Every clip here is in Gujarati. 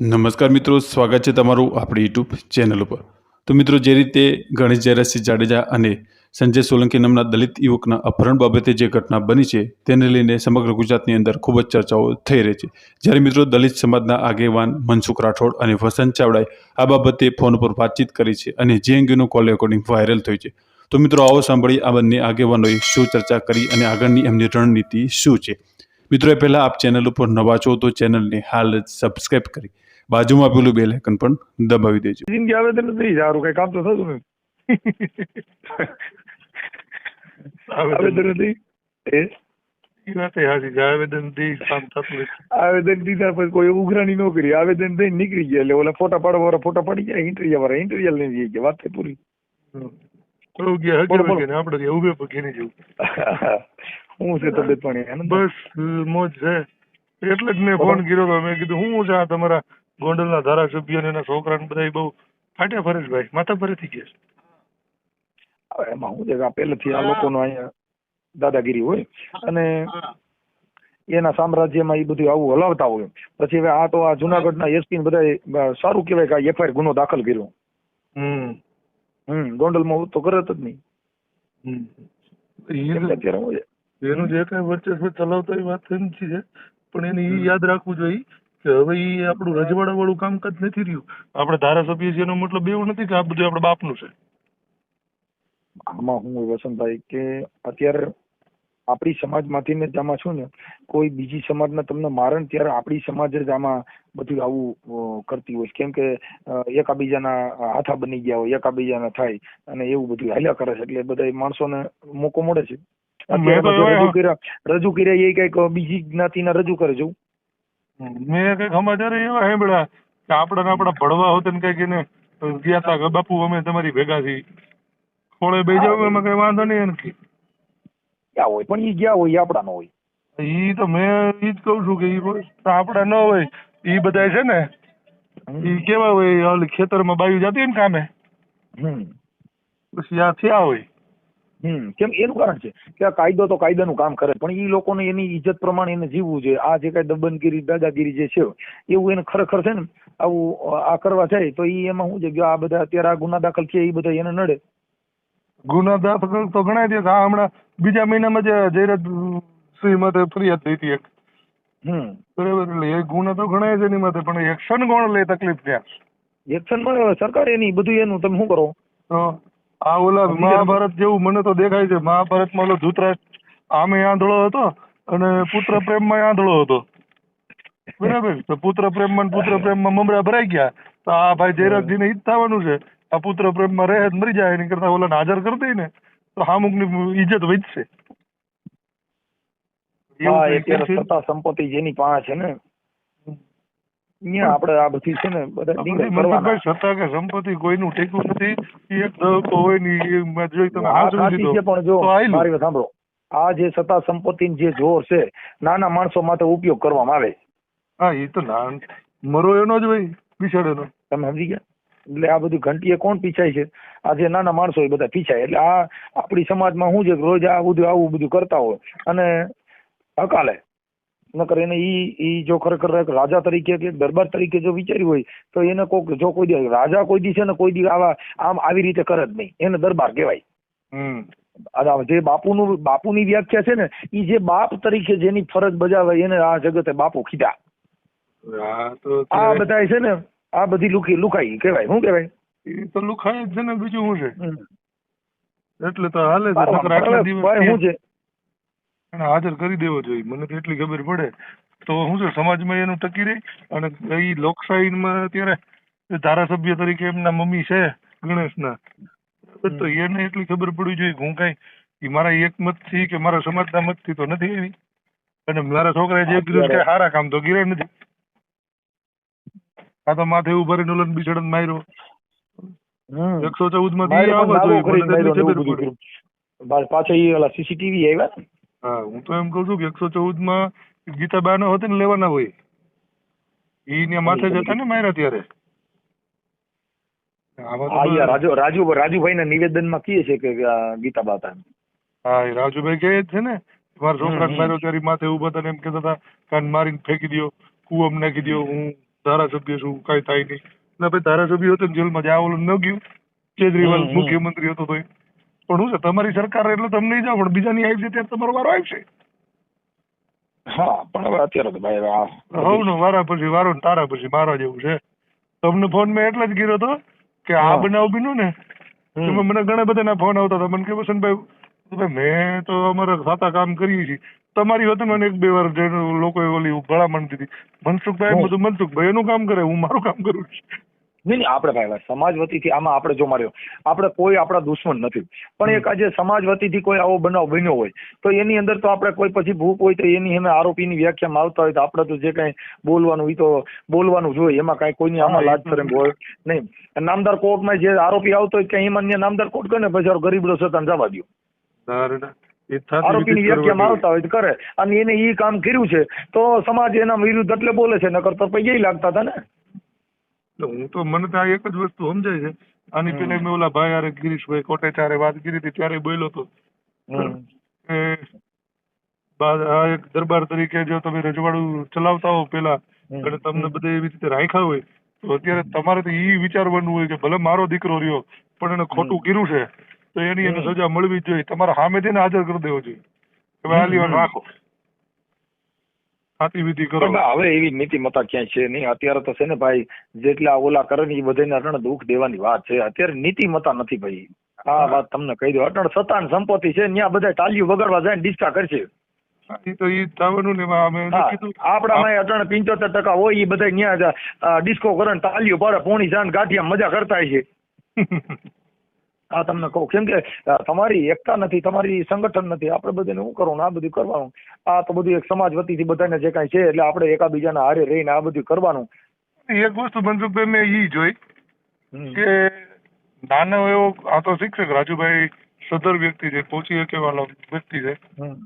નમસ્કાર મિત્રો, સ્વાગત છે તમારું આપણી યુટ્યુબ ચેનલ ઉપર. તો મિત્રો, જે રીતે ગણેશ જયરાજસિંહ જાડેજા અને સંજય સોલંકી નામના દલિત યુવકના અપહરણ બાબતે જે ઘટના બની છે, તેને લઈને સમગ્ર ગુજરાતની અંદર ખૂબ જ ચર્ચાઓ થઈ રહી છે. જ્યારે મિત્રો, દલિત સમાજના આગેવાન મનસુખ રાઠોડ અને વસંત ચાવડાએ આ બાબતે ફોન પર વાતચીત કરી છે અને જે અંગેનું કોલ રેકોર્ડિંગ વાયરલ થયું છે. તો મિત્રો, આવો સાંભળી આ બંને આગેવાનોએ શું ચર્ચા કરી અને આગળની એમની રણનીતિ શું છે. મિત્રો, એ પહેલાં આપ ચેનલ ઉપર નવા છો તો ચેનલને હાલ જ સબસ્ક્રાઈબ કરી. બાજુમાં પેલું બેલ આઇકન પણ દબાવી દેજો. જિંદગી આવે તો નથી સારું કઈ કામ તો થતું નથી. આવેદન નથી? એ ઈ વાત એ હાચી છે આવેદનથી કામ થતું નથી. આવેદન દીધા પછી કોઈ ઉઘરાણી ન કરી આવેદન દઈને નીકળી ગયા એટલે ઓલા ફોટા પાડવા વાળા ફોટા પાડી ગયા ઇન્ટરવ્યુ વાળા ઇન્ટરવ્યુ જઈ ગયા વાત પૂરી. ઉભે પગે નહીં જવું. હું છે તબિયત પાણી બસ મોજ છે. એટલે જ મેં ફોન કર્યો તો મેં કીધું હું છે આ તમારા ગોંડલના ધારાસભ્ય અને એના છોકરાને બધા બહુ ફાટ્યા ફરે છે ભાઈ માથા ફરે થઈ ગયા છે. એમાં હું છે પહેલેથી આ લોકોનો અહીંયા દાદાગીરી હોય અને એના સામ્રાજ્યમાં એ બધું આવું હલાવતા હોય. પછી હવે આ તો આ જુનાગઢના એસપી બધા સારું કહેવાય કે એફઆઈઆર ગુનો દાખલ કર્યો. હમ. હમ ગોંડલમાં તો કરે જ નહીં. એનું જે કઈ વર્ચસ્વ ચલાવતા એ વાત સમજી છે. પણ એને યાદ રાખવું જોઈએ. કે હવે એ આપણું રજવાડા વાળું કામકાજ નથી રહ્યું. આપણે ધારાસભ્ય છે એનો મતલબ એવું નથી કે આ બધું આપણા બાપનું છે. આમાં હું વસંતભાઈ કે અત્યારે આપણી સમાજમાંથી ને આમાં છું ને કોઈ બીજી સમાજના તમને મારણ ત્યારે આપણી સમાજ જ આમાં બધું આવું કરતી હોય. કેમ કે એકાબીજાના હાથા બની ગયા હોય એકાબીજાના થાય અને એવું બધું હાલ્યા કરે છે. એટલે બધા માણસોને મોકો મળે છે. રજૂ કર્યા રજૂ કર્યા એ કંઈક બીજી જ્ઞાતિના રજૂ કરે છે. મેં કંઈક સમાચાર એવા સાંભળ્યા કે આપણા ને આપડા ભણવા હોત ને કંઈક એને ગયા તા કે બાપુ અમે તમારી ભેગા થઈ ખોળે બે જાવ એમાં કઈ વાંધો નહીં એને ક્યાં હોય પણ એ ગયા હોય આપણા ન હોય. ઈ તો મેં ઈ જ કઉ છું કે ઈ આપડા ન હોય. ઈ બધા છે ને ઈ કેવા હોય ખેતરમાં બાયું જતી હોય ને કામે? હમ. પછી આ થયા હોય. હમ કેમ એનું કારણ છે કે આ કાયદો તો કાયદાનું કામ કરે પણ એ લોકોને એની ઇજ્જત પ્રમાણે એને જીવવું જોઈએ. આ જે કઈ દબનગીરી દાદાગીરી જે છે એવું એને ખરેખર છે ને આવું આ કરવા જાય તો એ એમાં શું છે કે આ બધા અત્યારે આ ગુના દાખલ છે એ બધા એને નડે. ગુના દાખલ તો ગણાય છે આ હમણાં બીજા મહિનામાં જે જયરાજ સિંહ માટે ફરિયાદ થઈ હતી એક. હમ. બરાબર એટલે એ ગુના તો ગણાય છે એની માટે પણ એક્શન કોણ લે તકલીફ ત્યાં? એક્શનમાં સરકાર એની બધું એનું તમે શું કરો? આ ઓલા મહાભારત જેવું મને તો દેખાય છે. મહાભારતમાં ઓલો ધૂતરાષ્ટ્ર આમે આંધળો હતો અને પુત્ર પ્રેમમાં આંધળો હતો. બરાબર? તો પુત્ર પ્રેમમાં માં પુત્ર પ્રેમમાં મમરા ભરાઈ ગયા. તો આ ભાઈ જયરાજજીને ઈ જ થવાનું છે. આ પુત્ર પ્રેમમાં રહે જ મરી જાય. એની કરતા ઓલાને હાજર કરી દઈ ને તો હામુકની ઈજ્જત વધશે. હા અત્યારે સત્તા સંપત્તિ જેની પાસે છે ને અહીંયા આપણે આ બધી છે ને બધા ડીંગલ કરવાના સત્તા કે સંપત્તિ કોઈનું ટેકવું નથી એક દહકો હોય ને ઈ મેં જોઈ તમે પણ જો મારી વાત સાંભળો. આ જે સત્તા સંપત્તિ જે જોર છે નાના માણસો માટે ઉપયોગ કરવામાં આવે. હા એ તો ના મરો એનો જ હોય બિચારાનો. તમે સમજી ગયા? એટલે આ બધું ઘંટીએ કોણ પીછાય છે? આ જે નાના માણસો એ બધા પીછાય. એટલે આ આપણી સમાજમાં શું છે રોજ આ બધું આવું બધું કરતા હોય અને હકાલે. નકર એને ઈ ઈ જો ખરેખર એક રાજા તરીકે કે દરબાર તરીકે જો વિચાર્યું હોય તો એને કોક જો કોઈ દી રાજા કોઈ દી છે ને કોઈ દી આવા આમ આવી રીતે કરે જ નહીં. એને દરબાર કહેવાય. જે બાપુનું બાપુની વ્યાખ્યા છે ને ઈ જે બાપ તરીકે જેની ફરજ બજાવે એને આ જગતે બાપુ કીધા. આ બધા છે ને આ બધી લુકી લુકાઈ કહેવાય. શું કહેવાય? એ તો લુખાય જ છે ને બીજું શું છે? એટલે તો હાલે છે? હાજર કરી દેવો જોઈએ. મને તો એટલી ખબર પડે. તો શું છે સમાજમાં એનું ટકી રહી અને એ લોકશાહીમાં અત્યારે ધારાસભ્ય તરીકે એમના મમ્મી છે ગણેશના. તો એને એટલી ખબર પડવી જોઈએ હું કઈ એ મારા એક મતથી કે મારા સમાજના મતથી તો નથી એવી અને મારા છોકરાએ જે કીધું કે સારા કામ તો ગીરે નથી. આ તો માથે ઊભા રહીને ઓલાને બિછડન માર્યો. એકસો ચૌદમાં પાછા ઈ ઓલા સીસીટીવી આવ્યા. હા હું તો એમ કઉ છું કે એકસો ચૌદમાં ગીતાબા નો હતો ને લેવાના હોય. ઈ ને માથે જતા ને માર્યા ત્યારે. હા રાજુ રાજુ રાજુભાઈ નિવેદનમાં કહે છે કે ગીતાબા હતા હા એ રાજુભાઈ કહે છે ને મારા છોકરા. માર્યો ત્યારે માથે ઊભા હતા એમ કેતા હતા કાન મારીને ફેંકી દ્યો કુવમ નાખી દો હું ધારાસભ્ય છું કઈ થાય નહીં. ના ભાઈ ધારાસભ્ય હતો ને જેલમાં જ્યાં ઓલું ન ગયું કેજરીવાલ. મુખ્યમંત્રી હતો તો પણ હું છે તમારી સરકાર એટલે તમને જાઓ પણ બીજાની આવી છે ત્યારે તમારો વારો આવશે હા પણ હવે અત્યારે તો ભાઈ હવ નો વારા પછી વારો ને તારા પછી મારા જેવું છે તમને ફોન મેં એટલે જ કર્યો હતો કે આ. બનાવ બીનું ને. એમાં મને ઘણા બધાના ફોન આવતા હતા મને કે વસંતભાઈ ભાઈ મેં તો અમારા સાતા કામ કરીએ છીએ તમારી વાત મને એક બે વાર જે લોકોએ ઓલી ભલામણ દીધી મનસુખભાઈ. બધું મનસુખભાઈ એનું કામ કરે હું મારું કામ કરું છું નહીં નહીં આપણે ભાઈ સમાજ વતીથી આમાં આપણે જો માર્યો. આપણે કોઈ આપણા દુશ્મન નથી. પણ એક આજે સમાજ વતીથી કોઈ આવો બનાવ બન્યો હોય તો એની અંદર તો આપણે કોઈ પછી ભૂપ હોય તો એની સામે આરોપીની વ્યાખ્યામાં આવતા હોય તો આપણે તો જે કાંઈ બોલવાનું એ તો બોલવાનું જોઈએ એમાં કાંઈ કોઈની આમાં લાજ કરે હોય નહીં. નામદાર કોર્ટમાં જે આરોપી આવતો હોય કે એમાં નામદાર કોર્ટ કરે ને પછી ગરીબડો સતાને જવા દો આરોપીની વ્યાખ્યા મારતા હોય તો કરે. અને એને એ કામ કર્યું છે તો સમાજ એના વિરુદ્ધ એટલે બોલે છે નકર તો પૈયે લાગતા હતા ને. એટલે હું તો મને તો આ એક જ વસ્તુ સમજાય છે. આની પેલા મેં ઓલા ભાઈ હારે ગિરીશભાઈ કોટેચારે વાત કરી હતી ત્યારે બોલ્યો હતો કે આ એક દરબાર તરીકે જો તમે રજવાડું ચલાવતા હો પેલા અને તમને બધે એવી રીતે રાખ્યા હોય તો અત્યારે તમારે તો એ વિચારવાનું હોય કે ભલે મારો દીકરો રહ્યો પણ એને ખોટું કર્યું છે તો એની એને સજા મળવી જોઈએ. તમારે સામેથી એને હાજર કરી દેવો જોઈએ. કે ભાઈ રાખો. સાતી વિધિ કરો હવે એવી નીતિમત્તા ક્યાંય છે નહીં. અત્યારે તો છે ને ભાઈ જેટલા ઓલા કરે ને એ બધાને અટણ દુઃખ દેવાની વાત છે. અત્યારે નીતિમત્તા નથી ભાઈ. આ વાત તમને કહી દો અટણ સત્તાન સંપત્તિ છે ત્યાં બધા ટાલીઓ વગાડવા જાય ડિસ્કા કરશે. તો ઈ થવાનું ને અમે કીધું. આપણામાં અટણ પિંચોતેર ટકા હોય એ બધા ત્યાં ડિસ્કો કરે તાલીઓ પાડે પોણી જાન ગાંઠિયા મજા કરતા છે આ તમને કહું કેમ કે તમારી એકતા નથી તમારી સંગઠન નથી આપણે બધાને શું કરવાનું આ બધું કરવાનું. આ તો બધું એક સમાજ વતીથી બધાને જે કાંઈ છે એટલે આપણે એકાબીજાના હારે રહીને આ બધું કરવાનું. એક વસ્તુ મનસુખભાઈ મેં ઈ જોઈ કે નાનો એવો આ તો શિક્ષક રાજુભાઈ સદર વ્યક્તિ છે પહોંચી શકે વાળો વ્યક્તિ છે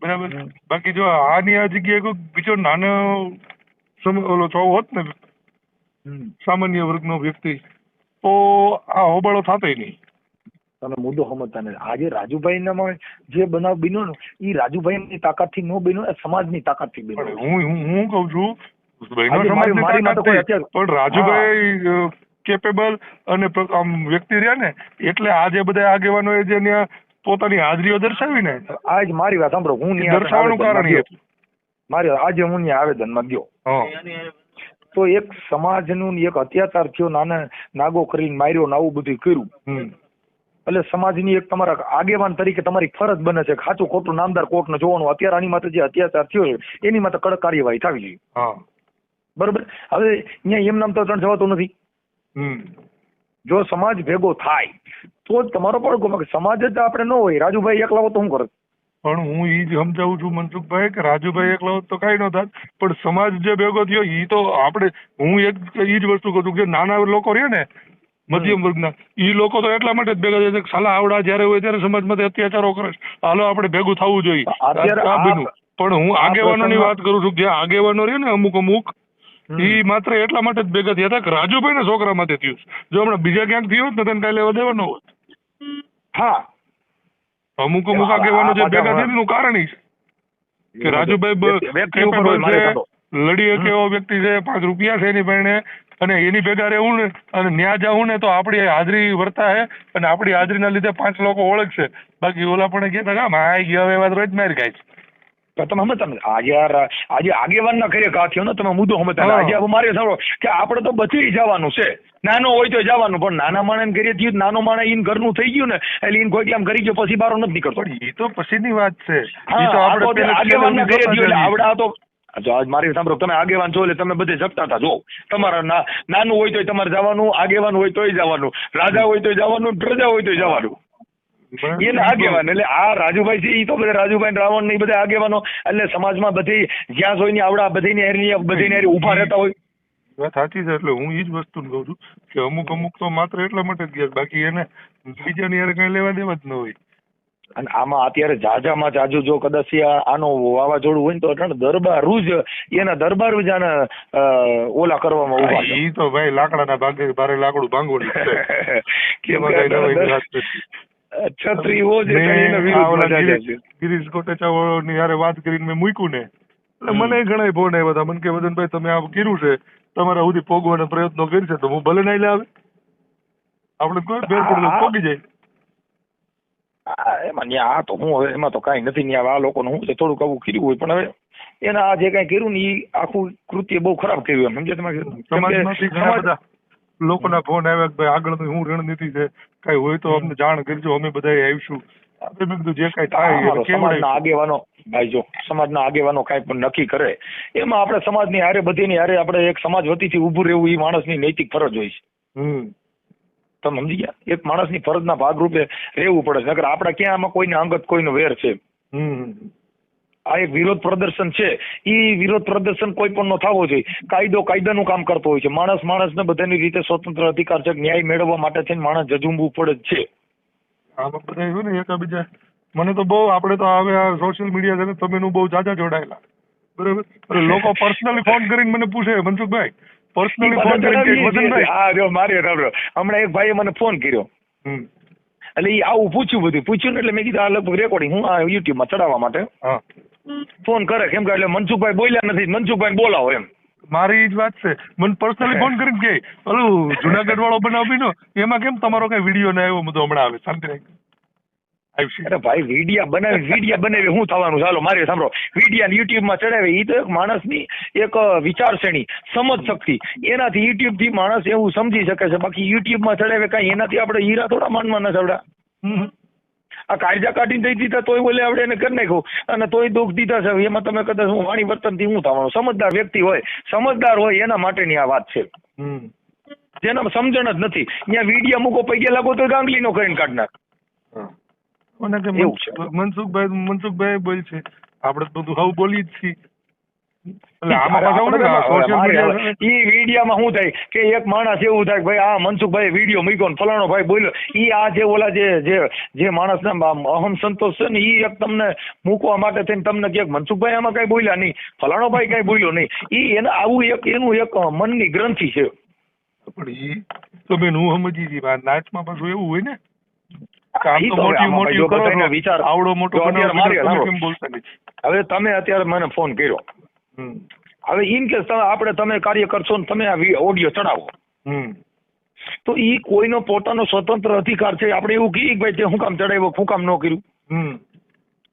બરાબર? બાકી જો આની આ જગ્યાએ કોઈ બીજો નાનો ઓલો છો હોત ને. સામાન્ય વર્ગનો વ્યક્તિ તો આ હોબાળો થતો નહીં. તમે મુદ્દો સમજતા નથી આજે રાજુભાઈ જે બનાવ બન્યો ને એ રાજુભાઈ ની તાકાતથી નો બન્યો એ સમાજની તાકાતથી બન્યો હું હું હું કઉ છું પણ રાજુભાઈ કેપેબલ અને આમ વ્યક્તિ રહ્યા ને એટલે આજે બધા આગેવાનો એ જે પોતાની હાજરીઓ દર્શાવી ને આજ મારી વાત સાંભળો હું દર્શાવવાનું કારણ એ મારી આજે હું ત્યાં આવેદનમાં ગયો. તો એક સમાજનું નું એક અત્યાચાર થયો નાના નાગો કરીને માર્યો ને આવું બધું કર્યું. એટલે સમાજની એક તમારા આગેવાન તરીકે તમારી ફરજ બને છે ખાચું ખોટું નામદાર કોર્ટને જોવાનું. અત્યારે આની માટે જે અત્યાચાર થયો છે એની માટે કડક કાર્યવાહી થવી જોઈએ. બરોબર? હવે અહીંયા એમ નામ તો ત્રણ જવાતું નથી. જો સમાજ ભેગો થાય તો જ તમારો પડઘો સમાજ જ આપણે ન હોય. રાજુભાઈ એકલા હોત તો શું કરે પણ હું એ જ સમજાવું છું મનસુખભાઈ કે રાજુભાઈ એકલા તો કાંઈ ન થાય પણ સમાજ જે ભેગો થયો એ તો આપણે હું એક એ જ વસ્તુ કહું છું કે નાના લોકો રહે ને મધ્યમ વર્ગના ઈ લોકો તો એટલા માટે જ ભેગા થાય છે કે સાલા આવડા જ્યારે હોય ત્યારે સમાજમાં અત્યાચારો કરે છે. હાલો આપણે ભેગું થવું જોઈએ. પણ હું આગેવાનોની વાત કરું છું જે આગેવાનો રહે ને અમુક અમુક એ માત્ર એટલા માટે જ ભેગા થયા હતા કે રાજુભાઈ ના છોકરા માટે થયું જો હમણાં બીજા ક્યાંક થયું હોત ને તને કાંઈ લેવા દેવાનો હોત. હા. અમુક અમુક આગેવાનો જે ભેગા થયા એનું કારણ એ છે. કે રાજુભાઈ લડી શકે એવો વ્યક્તિ છે પાંચ રૂપિયા છે એની પાસે અને એની ભેગા રહેવું ને અને ન્યા જવું ને તો આપણી હાજરી વર્તા હે અને આપણી હાજરીના લીધે પાંચ લોકો ઓળખશે. બાકી ઓલા પણ કે આમ આઈ ગયો હવે વાત રોજ મારી ખાય તમે સમજતા નથી આજે આજે આગેવાન ના ઘરે કા થયો ને તમે મુદ્દો સમજતા. આજે મારે સાંભળો કે આપણે તો બચી જવાનું છે. નાનો હોય તો જવાનું પણ નાના માણસ ઘરે થયું નાનો માણસ ઈન ઘરનું થઈ ગયું ને એટલે ઈન કોઈ આમ કરી ગયો પછી બારો નથી નીકળતો. એ તો પછીની વાત છે. આગેવાન ના આ ઘરે થયું એટલે આવડા તો જો આજ મારી સાંભળો તમે આગેવાન છો એટલે તમે બધે જપતા હતા જો તમારા નાનું હોય તોય તમારે જવાનું આગેવાન હોય તોય જવાનું રાજા હોય તોય જવાનું પ્રજા હોય તોય જવાનું. એને આગેવાન એટલે આ રાજુભાઈ છે એ તો બધા રાજુભાઈ રાવણ ને બધા આગેવાનો એટલે સમાજમાં બધી જ્યાં જોઈ ને આવડા બધી હેરી બધી હેરી ઊભા રહેતા હોય. વાત સાચી છે એટલે હું એ જ વસ્તુ કહું છું કે અમુક અમુક તો માત્ર એટલા માટે જ ગયા બાકી એને બીજાની યાર કઈ લેવા દેવા જ ન હોય. અને આમાં અત્યારે જાજામાં જાજુ જો કદાચ આનો વાવાઝોડું હોય ને તો અટણ દરબારું જ એના દરબાર જ આને ઓલા કરવામાં ઊભા છે. ઈ તો ભાઈ લાકડાના ભાગે ભારે લાકડું છે. એમાં કે. છત્રીઓ જે ગિરીશ- કોટેચા ની હારે વાત કરીને મેં મૂક્યું ને. એટલે મને ઘણા ફોન આવ્યા હતા. મને કે વદનભાઈ તમે આ કર્યું છે? તમારા સુધી પોગવાના પ્રયત્નો કરશે તો હું ભલે નહીં લાવે. આપણે કોઈ ફેર પડેલો પોગી જાય. એમાં આ તો હું હવે એમાં તો કાંઈ નથી ન્યા આ લોકોનું હું થોડુંક આવું કર્યું હોય પણ હવે એના આ જે કાંઈ કર્યું ને એ આખું કૃત્ય બહુ ખરાબ કર્યું એમ સમજે તમે લોકોના ફોન આવ્યા કે ભાઈ આગળની શું રણનીતિ છે કઈ હોય તો અમને જાણ કરજો અમે બધા આવીશું. આપણે મેં કીધું જે કઈ થાય સમાજના આગેવાનો ભાઈ જો સમાજના આગેવાનો કાંઈ પણ નક્કી કરે. એમાં આપણે સમાજની હારે બધીની હારે આપણે એક સમાજ વતીથી ઊભું રહેવું એ માણસની નૈતિક ફરજ હોય છે. હમ. તમે સમજી ગયા. એક માણસની ફરજના ભાગરૂપે રહેવું પડે છે. નકર આપણે ક્યાં આમાં કોઈને અંગત કોઈનો વેર છે? આ એક વિરોધ પ્રદર્શન છે. એ વિરોધ પ્રદર્શન કોઈ પણ નો થવો જોઈએ. કાયદો કાયદાનું કામ કરતો હોય છે. માણસ માણસને બધાની રીતે સ્વતંત્ર અધિકાર છે. ન્યાય મેળવવા માટે છે માણસ જજુમવું પડે જ છે. આમાં બધા એવું ને એકાબીજા. મને તો બહુ આપણે તો હવે આ સોશિયલ મીડિયા છે તમે નું બહુ જાજા જોડાયેલા. બરાબર? લોકો પર્સનલી ફોન કરીને મને પૂછે મનસુખભાઈ પર્સનલી ફોન કરીને વસંતભાઈ હા જો. હમણાં એક ભાઈએ મને ફોન કર્યો. એટલે એ આવું પૂછ્યું બધું. પૂછ્યું એટલે મેં કીધું આ લગભગ રેકોર્ડિંગ હું આ યુટ્યુબમાં ચડાવવા માટે. ફોન કરે કેમ કે એટલે મનસુખભાઈ બોલ્યા નથી. મનસુખભાઈ બોલાવો એમ. મારી જ વાત છે. મને પર્સનલી ફોન કરીને કે ઓલું જુનાગઢ વાળો બનાવ બીનો એમાં કેમ તમારો કઈ વીડિયો ના આવ્યો બધો હમણાં આવે? શાંતિ રાખ અરે ભાઈ વિડિયા બનાવી વિડિયા બનાવી શું થવાનું ચાલો મારે સાંભળો. વિડિયા યુટ્યુબમાં ચડાવે એ તો એક માણસની એક વિચારશ્રેણી સમજ શક્તિ. એનાથી યુટ્યુબથી માણસ એવું સમજી શકે છે. બાકી યુટ્યુબમાં ચડાવે કઈ એનાથી આપણે હીરા થોડા માનવા ના ચડા આ કાયદા કાઢીને દઈ દીધા તોય બોલે આપણે એને કરી નાખ્યું. અને તોય દુઃખ દીધા છે. એમાં તમે કદાચ હું વાણી વર્તનથી શું થવાનું? સમજદાર વ્યક્તિ હોય સમજદાર હોય એના માટેની આ વાત છે. જેનામાં સમજણ જ નથી. ત્યાં વિડિયા મૂકો પૈયા લાગો તો ગાંગલીનો કરીને કાઢ મને કે. મનસુખભાઈ મનસુખભાઈ બોલ છે. આપણે તો બધું હવે બોલી જ છીએ. ઈ વિડીયામાં શું થાય કે એક માણસ એવું થાય ભાઈ આ મનસુખભાઈ વીડિયો મૂક્યો ને ફલાણો ભાઈ બોલ્યો. ઈ આ જે ઓલા જે જે જે માણસના અહમ સંતોષ છે ને ઈ એક તમને મૂકવા માટે થઈને તમને કે મનસુખભાઈ આમાં કઈ બોલ્યા નહીં ફલાણો ભાઈ કઈ બોલ્યો નહીં. ઈ એને આવું એક એનું એક મનની ગ્રંથિ છે. પણ ઈ તો બેન હું સમજી ગઈ નાચમાં પાછું એવું હોય ને હવે તમે અત્યારે મને ફોન કર્યો. હવે ઇન કેસ તમે આપણે તમે કાર્ય કરશો ને તમે આ ઓડિયો ચડાવો. તો ઈ કોઈનો પોતાનો સ્વતંત્ર અધિકાર છે. આપણે એવું કહીએ કે ભાઈ તે હું કામ ચડાવ્યો હું કામ ન કર્યું.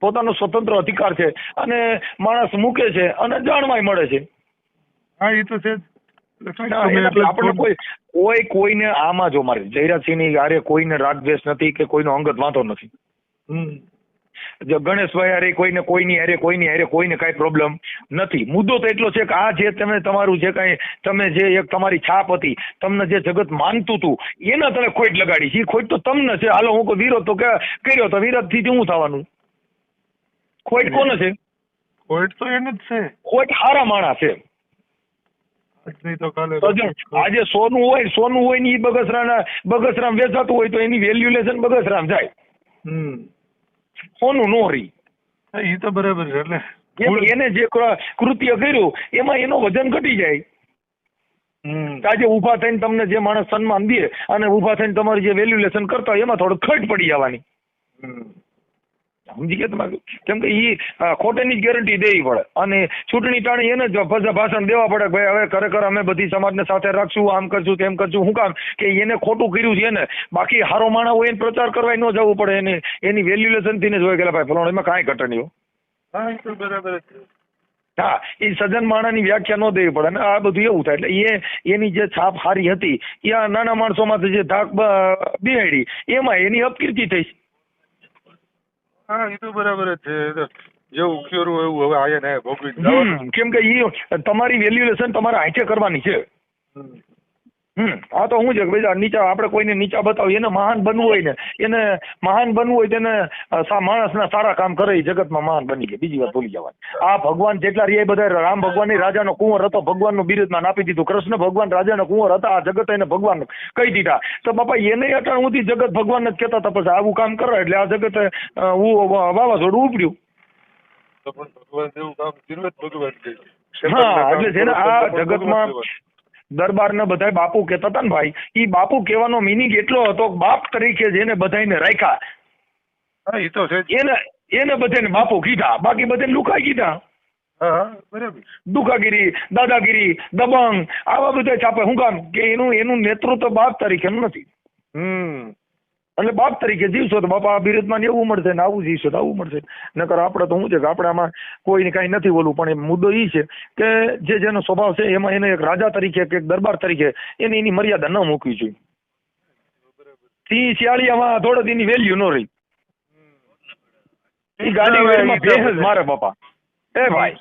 પોતાનો સ્વતંત્ર અધિકાર છે. અને માણસ મૂકે છે અને જાણવાય મળે છે. હા એ તો છે આપણને કોઈ કોઈ કોઈને આમાં જો મારે જયરાજસિંહની આરે કોઈને રાગદ્વેષ નથી કે કોઈનો અંગત વાંધો નથી. જો ગણેશભાઈ અરે કોઈને કોઈની અરે કોઈની અરે કોઈને કાંઈ પ્રોબ્લેમ નથી. મુદ્દો તો એટલો છે કે આ જે તમે તમારું જે કાંઈ તમે જે એક તમારી છાપ હતી તમને જે જગત માનતું હતું એના તમે ખોટ લગાડી છે ખોટ તો તમને છે. હાલો હું કોઈ વિરોધ તો કે કર્યો તો વિરોધથી શું થવાનું? ખોટ કોને છે? ખોટ તો એને જ છે. ખોટ હારા માણા છે. આજ સોનું હોય સોનું હોય ને એ બગસરા બગસરામ વેચાતું હોય તો એની વેલ્યુલેશન બગસરામ જાય. સોનું નો રહી. એ તો બરાબર છે એટલે એને જે કૃત્ય કર્યું એમાં એનો વજન ઘટી જાય. આજે ઊભા થઈને તમને જે માણસ સન્માન દે અને ઊભા થઈને તમારી જે વેલ્યુલેશન કરતા હોય એમાં થોડું ખટ પડી જવાની. હમ. સમજી ગયા તમારે? કેમ કે એ ખોટેની જ ગેરંટી દેવી પડે અને ચૂંટણી ટાણી એને જ ભાષણ દેવા પડે ભાઈ હવે ખરેખર અમે બધી સમાજને સાથે રાખશું આમ કરશું તેમ કરશું શું કામ? કે એને ખોટું કર્યું છે ને બાકી હારો માણા હોય એને પ્રચાર કરવા ન જવું પડે. એને એની વેલ્યુલેશનથી ને જ હોય કે ભાઈ. ફલાણો એમાં કાંઈ ઘટન હા. બરાબર હા એ સજન માણાની વ્યાખ્યા ન દેવી પડે. અને આ બધું એવું થાય. એટલે એ એની જે છાપ હારી હતી એ આ નાના માણસોમાંથી જે ધાક બિહાડી એમાં એની અપકીર્તિ થઈ. હા એ તો બરાબર જ છે. એ કર્યું હોય એવું હવે આયા ને ભોગવી જ કેમ કે ઈ તમારી વેલ્યુએશન તમારે આંચે કરવાની છે. હમ. આ તો હું છે કે ભાઈ નીચા આપણે કોઈને નીચા બતાવીએ એને મહાન બનવું હોય ને એને મહાન બનવું હોય તેને માણસના સારા કામ કરે એ જગતમાં મહાન બની ગયા બીજી વાત ભૂલી જવાની આ ભગવાન જેટલા રહ્યા બધા રામ ભગવાન રાજાનો કુંવર હતો ભગવાનનું બિરુદમાં આપી દીધું કૃષ્ણ ભગવાન રાજાનો કુંવર હતા આ જગત એને ભગવાન કહી દીધા તો બાપા એને અટાણ હું જગત ભગવાન જ કહેતા હતા પછી આવું કામ કરે એટલે આ જગત હું વાવાઝોડું ઉપડ્યું ભગવાન જેવું કામ ભગવાન હા એટલે છે ને આ જગતમાં. દરબારને બધા બાપુ કહેતા હતા ને ભાઈ ઈ બાપુ કહેવાનો મિનિંગ એટલો હતો બાપ તરીકે જેને બધાને રાખ્યા. હા એ તો છે એને એને બધાને બાપુ કીધા બાકી બધાને લુકાઈ કીધા. હા હા દુખાગીરી દાદાગીરી દબંગ આવા બધા છાપે. શું કામ કે એનું એનું નેતૃત્વ બાપ તરીકે નથી. હમ. એટલે બાપ તરીકે જીવશો તો બાપા આ બિરુદમાં એવું મળશે ને આવું જીવશો તો આવું મળશે. નકર આપણે તો શું છે કે આપણે આમાં કોઈને કાંઈ નથી બોલવું પણ એ મુદ્દો એ છે કે જે જેનો સ્વભાવ છે એમાં એને એક રાજા તરીકે કે દરબાર તરીકે એને એની મર્યાદા ન મૂકવી જોઈએ. સિંહ શિયાળિયામાં થોડો એની વેલ્યુ ન રહી. એ ગાડી ભેંસ મારે બાપા. એ ભાઈ.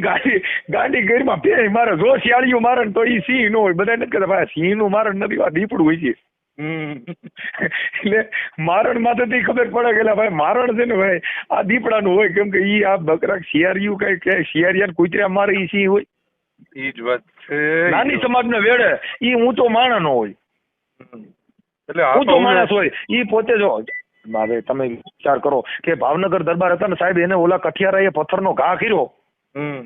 ગાડી ગાડી ગઈરમાં ભેંસ મારે. જો શિયાળિયું મારે તો એ સિંહ નો હોય. બધા નથી કહેતા ભાઈ સિંહનું મારણ નથી દીપડું હોય છે. એટલે મારણ માથેથી ખબર પડે કે ભાઈ મારણ છે ને ભાઈ આ દીપડાનું હોય. કેમ કે ઈ આ બકરા શિયાળિયું કઈ કે શિયાળિયા કુતરા મારે ઈ સિંહ હોય. ઈ જ વાત છે. નાની સમાજને વેડે. ઈ હું તો માણસ નો હોય. એટલે હું તો માણસ હોય. ઈ પોતે જો હવે તમે વિચાર કરો કે ભાવનગર દરબાર હતા ને સાહેબ એને ઓલા કઠિયારા એ પથ્થરનો ઘા કર્યો. હમ.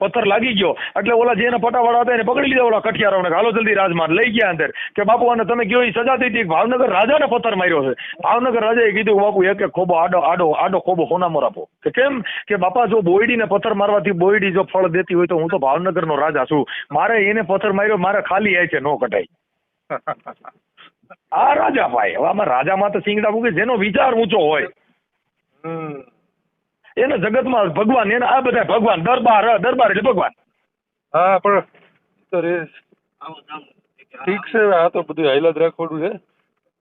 પથ્થર લાગી ગયો. એટલે ઓલા જેને પટાવાળા હતા એને પકડી લીધા ઓલા કઠિયારાઓને હાલો જલ્દી રાજમાર્ગ લઈ ગયા અંદર. કે બાપુ અને તમે કયો ઈ સજા થઈ હતી ભાવનગર રાજાને પથ્થર માર્યો છે? ભાવનગર રાજાએ કીધું બાપુ એક એક ખોબો આડો આડો આડો ખોબો હોનામોર આપો કે કેમ? કે બાપા જો બોયડીને પથ્થર મારવાથી બોયડી જો ફળ દેતી હોય તો હું તો ભાવનગરનો રાજા છું. મારે એને પથ્થર માર્યો મારે ખાલી આય છે નો કટાય આ રાજા ભાઈ. હવે આમાં રાજામાં તો સિંગડા મૂકે જેનો વિચાર ઊંચો હોય. હમ. એને જગતમાં ભગવાન, એને આ બધા ભગવાન, દરબાર દરબાર એટલે ભગવાન. હા, પણ ઠીક છે, આ તો બધું હાઈલાત રાખવાનું છે.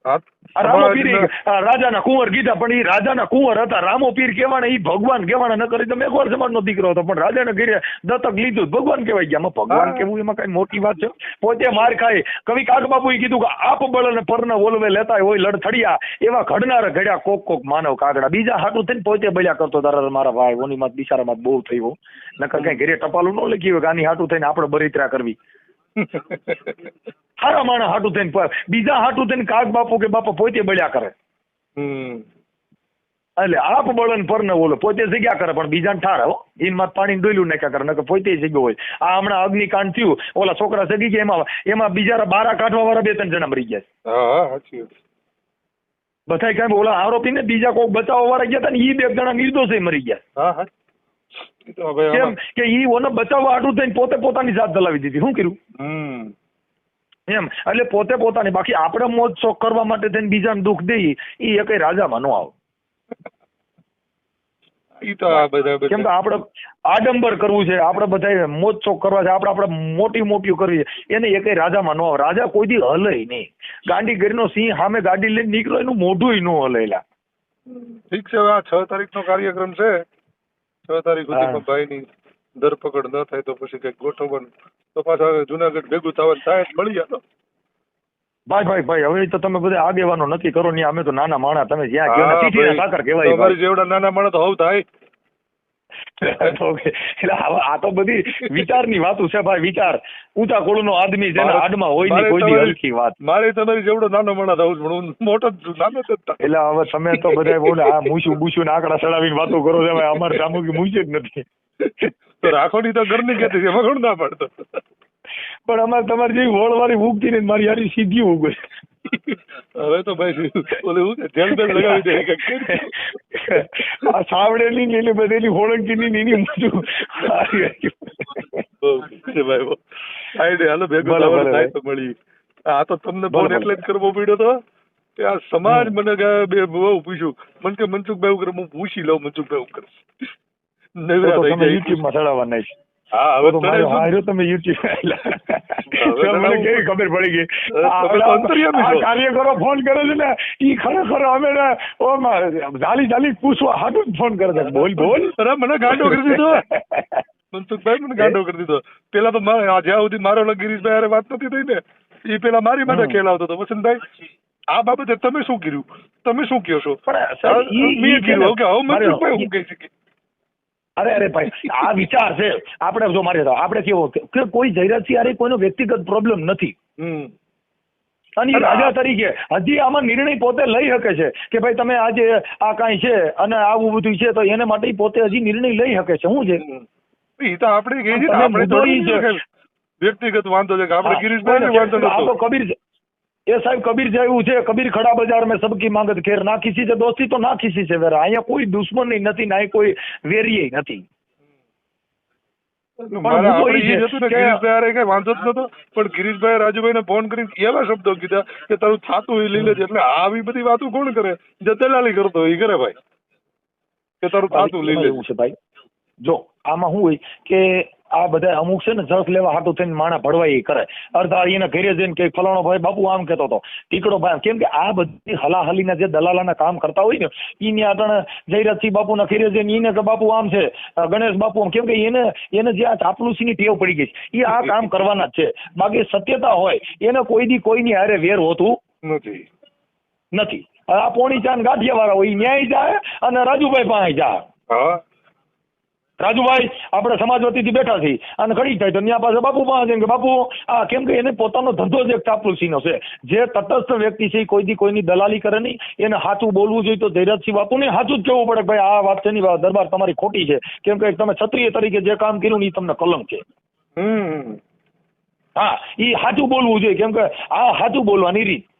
આ આ રામો પીર સમાજના- ઈ, આ રાજાના કુંવર કીધા પણ એ રાજાના કુંવર હતા. રામો પીર કહેવાના ઈ ભગવાન કહેવાના ન કરી તમે એકવાર સમાજનો દીકરો હતો. પણ રાજાને ઘેરે દત્તક લીધું. ભગવાન કહેવાય ગયા. ભગવાન કેવું? એમાં કઈ મોટી વાત છે? પોતે માર ખાય. કવિ કાગબાબુએ કીધું કે આપ બળ અને પરના ઓલવે લેતા હોય લડથડિયા એવા ઘડનાર ઘડ્યા કોક કોક માનવ કાગડા. બીજા હાટું થઈને પોતે બળ્યા કરતો તારા મારા ભાઈ ઓની માં બિચારામાં બહુ થયો નકર કઈ ઘેરે ટપાલું ન લખી હોય કે આની હાટું થઈને આપણે બરિત્રા કરવી. સારા માણસ હાટું થઈને બીજા હાટું થઈને કાગ બાપુ કે બાપા પોતે બળ્યા કરે. એટલે આપ બળન પર ને બોલો પોતે જગ્યા કરે પણ બીજાને ઠારે હો. ઈનમાં પાણી ડોલ્યું નાખ્યા કરે નકર પોતે જગ્યો હોય. આ હમણાં અગ્નિકાંડ થયું ઓલા છોકરા સગી ગયા એમાં એમાં બીજા બારા કાઢવા વાળા બે ત્રણ જણા મરી ગયા છે. સાચી વાત. ઓલા આરોપી ને બીજા કોઈ બચાવવા વાળા ગયા હતા ને ઈ બે જણા નિર્દોષ મરી ગયા કેમ? કે ઈ ઓને બચાવવા આટલું થઈને પોતે પોતાની જાત દલાવી દીધી. શું કર્યું એમ. એટલે પોતે પોતાની બાકી આપણે મોજ શોખ કરવા માટે થઈને બીજાને દુઃખ દઈએ એ એક રાજામાં ન આવે. તો આ બધા બધા- કેમ કે આપણે આડંબર કરવું છે આપણે બધા મોજ શોખ કરવા છે આપણે આપણે મોટી મોટી કરવી છે. એને એક રાજામાં ન આવે. રાજા કોઈ દી હલે નહીં. ગાંડી નો સિંહ સામે ગાડી લઈને નીકળો એનું મોઢું ન હલેલા. ઠીક છે આ છ તારીખ નો કાર્યક્રમ છે. છ તારીખ સુધીમાં ભાઈ ભાઈની ધરપકડ ન થાય તો પછી કંઈક ગોઠવવાનું. તો પાછા હવે જુનાગઢ ભેગું થવાનું થાય મળી જાય. ભાઈ ભાઈ ભાઈ હવે તો તમે બધા આગેવાનો નક્કી કરો ને અમે તો નાના માણા તમે જ્યાં કહેવાય તમારી જેવડા નાના માણા તો હવ થાય. એટલે આ તો બધી વિચારની વાતો છે ભાઈ વિચાર. ઊંચા કોળનો આદમી જેના હાડમાં હોયની કોઈ હલકી વાત. મારે તમારી જેવડો નાનો મણા થવું પણ હું મોટો જ નાનો જ એટલે હવે તમે તો બધા બોલે આ મૂછું બૂછું આંકડા ચડાવીને વાતો કરો છો અમારે સામુકી મૂછે જ નથી. તો રાખોની તો ઘરની કહેતી છે એમાં ના પાડતો. પણ અમારે તમારી જેવી હોળવાળી ઉગતી ને મારી હારી સીધી ઉગે હવે તો ભાઈ ઓલું હું જેલ બેલ લગાવી દે આ સાવડેલી લીલી બધેલી હોળંકી ની ને એની મૂછું હારી હારી. બહુ છે ભાઈ. આઈડે હાલો ભેગો થાય તો મળી. આ તો તમને ફોન એટલે જ કરવો પડ્યો તો કે આ સમાજ મને બે બહુ પૂછ્યું. મને કે મનસુખભાઈ હું હું પૂછી લઉં મનસુખભાઈ તો નવરા થઈ જાય. યુટ્યુબમાં ચડાવવા નહીં હા હવે તમે યુટ્યુબ મને કેવી ખબર પડી ગઈ. કાર્યકરો ફોન કરે છે ને ઈ ખરેખર અમે ને પૂછવા હાટું ફોન કરે છે. બોલ બોલ. અરે મને ગાંડો કરી દીધો. મનસુખભાઈ મને ગાંડો કરી દીધો. પેલા તો જ્યાં સુધી મારો ગિરીશભાઈ હારે વાત નથી થઈ ને એ પેલા મારી માટે. ખેલાવતો હતો. વસંતભાઈ આ બાબતે તમે શું કર્યું? તમે શું કહો છો? મેં કીધું કે હવે મનસુખભાઈ હું કહી શકીએ અરે અરે ભાઈ આ વિચાર છે. આપણે જો મારે આપણે કેવો? કે કોઈ જયરાજસિંહ હારે કોઈનો વ્યક્તિગત પ્રોબ્લેમ નથી. અને રાજા તરીકે હજી આમાં નિર્ણય પોતે લઈ શકે છે કે ભાઈ તમે આજે આ કાંઈ છે અને આવું બધું છે તો એને માટે પોતે હજી નિર્ણય લઈ શકે છે. શું છે? એ તો આપણે વ્યક્તિગત વાંધો છે કે આપણે ગિરીશભાઈ વાંધો આ તો કબીર એ સાહેબ કબીર જેવું છે કબીર ખડા બજાર મેં સબકી માંગત ખેર ના ખીસી છે દોસ્તી તો ના ખીસી છે વેરા. અહીંયા કોઈ દુશ્મન નથી ના કોઈ વેરીય નથી. ને વાંધો જ નતો પણ ગિરીશભાઈ રાજુભાઈને ફોન કરીને એવા શબ્દો કીધા કે તારું થાતું એ લઈ લેજે એટલે આવી બધી વાતો કોણ કરે? જતેલાલી કરતો એ કરે ભાઈ. કે તારું થાતું લઈ લેવું છે. ભાઈ. જો આમાં શું હોય કે આ બધા અમુક છે ને જસ લેવા હાટું થઈને માણા ભળવાઈ કરે. અડધા એના ઘરે જઈને કે ફલાણો ભાઈ બાપુ આમ કહેતો હતો ટીકડો ભાઈ કેમ કે આ બધી હલાહલીના જે દલાલાના કામ કરતા હોય ને ઈને આગળ જયરાજસિંહ બાપુના ઘેરે જઈને ઈને કે બાપુ આમ છે ગણેશ બાપુ આમ. કેમ કે એને એને જે આ ચાપલુસીની ટેવ પડી ગઈ છે. એ આ કામ કરવાના જ છે. બાકી સત્યતા હોય એને કોઈ દી કોઈની હારે વેર હોતું નથી. નથી. આ પોણી ચાંદ ગાંઠિયા વાળા હોય ન્યાય જાય અને રાજુભાઈ પાસે જાય. હા. રાજુભાઈ આપણે સમાજ વતીથી બેઠા છીએ. અને ઘડી થાય તો ત્યાં પાસે બાપુ પાસે કે બાપુ આ કેમ કે એને પોતાનો ધંધો જ એક ચાપલુસીનો છે. જે તટસ્થ વ્યક્તિ છે કોઈ દી કોઈની દલાલી કરે નહીં. એને સાચું બોલવું જોઈએ તો ધૈર્યસિંહ બાપુને સાચું જ કહેવું પડે ભાઈ આ વાત છે ની દરબાર તમારી ખોટી છે. કેમ કે તમે ક્ષત્રિય તરીકે જે કામ કર્યું ને એ તમને કલંક છે. હમ. હા એ સાચું બોલવું જોઈએ. કેમ કે આ સાચું બોલવાની રીત.